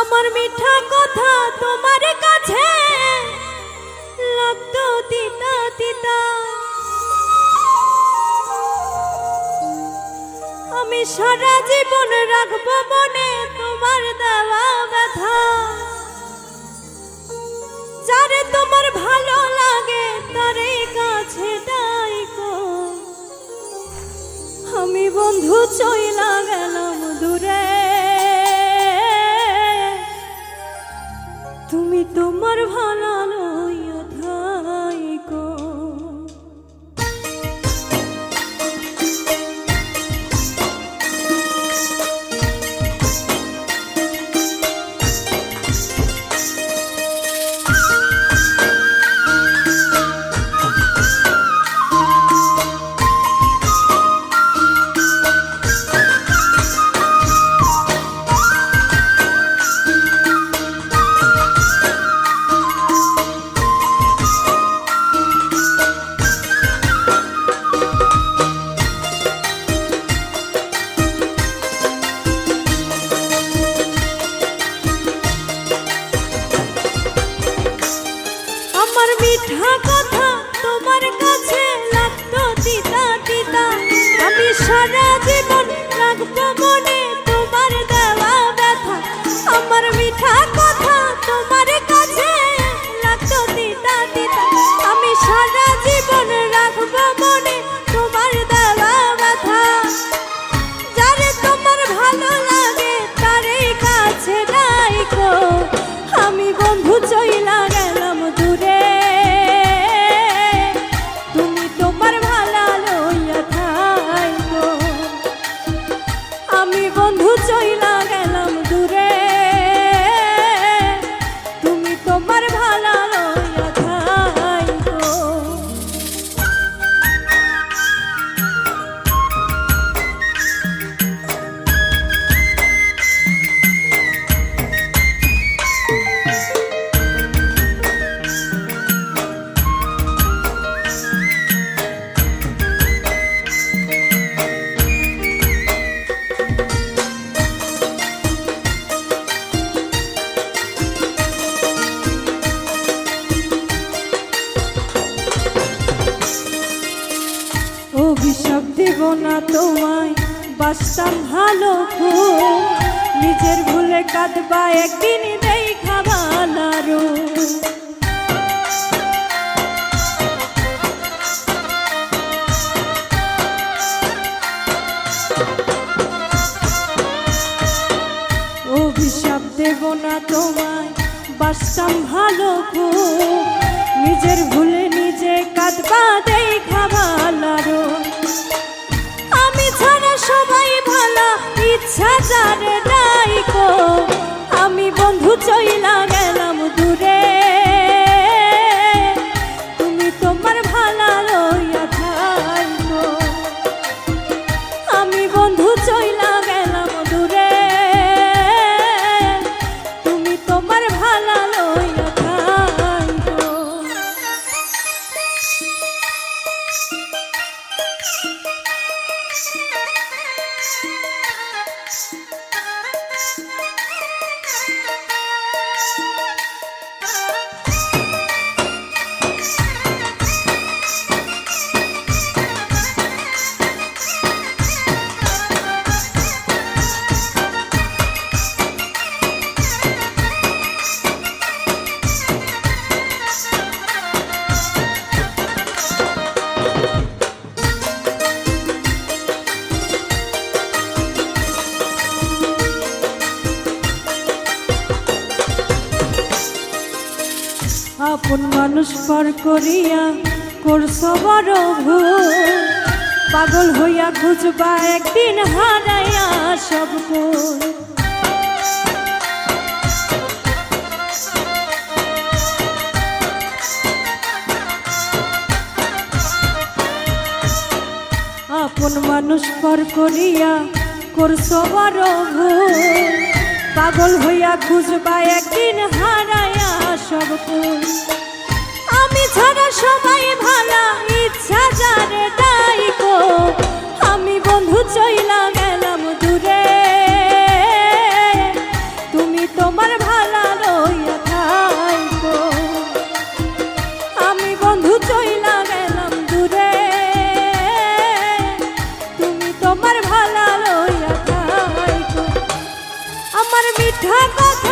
আমার মিঠা কথা তোমার কাছে লাগতো তিতা তিতা। আমি সারা জীবন রাখব মনে তোমার দেওয়া ব্যথা। যারে তোমার ভালো লাগে তারে কাছে ডাইকো আমি বন্ধু চইলা তোমার ভালো মিঠা কথা তোমার কাছে লাগতো তিতা তিতা আমি সারা জীবন রাখব মনে তোমার দেওয়া ব্যথা। আমার মিঠা কথা আমি বন্ধু চইলা দেব না তোমায় বাসতাম ভালো খুব নিজের ভুলে কাঁদবা, একদিন দেই খাবালারো অভিশাপ দেব না তোমায় বাসতাম ভালো খুব নিজের ভুলে নিজে কাঁদবা দেই খাবালারো ইচ্ছা জানে নাইকো আমি বন্ধু চইলা আপন মানুষ পর করিয়া করছ বড় পাগল হইয়া খুঁজবা একদিন হারাইয়া সব আপন মানুষ পর করিয়া করছ বড় পাগল হইয়া খুঁজবা একদিন হারাইয়া সব তোমার মিঠা কথা।